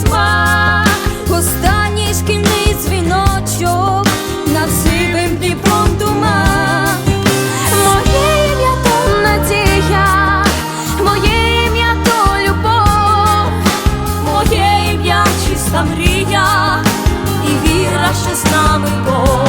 смак, останній шкільний дзвіночок над сивим Дніпром туман. Моє то надія, моє то любов, моє ім'я чиста мрія, і віра, що з нами Бог.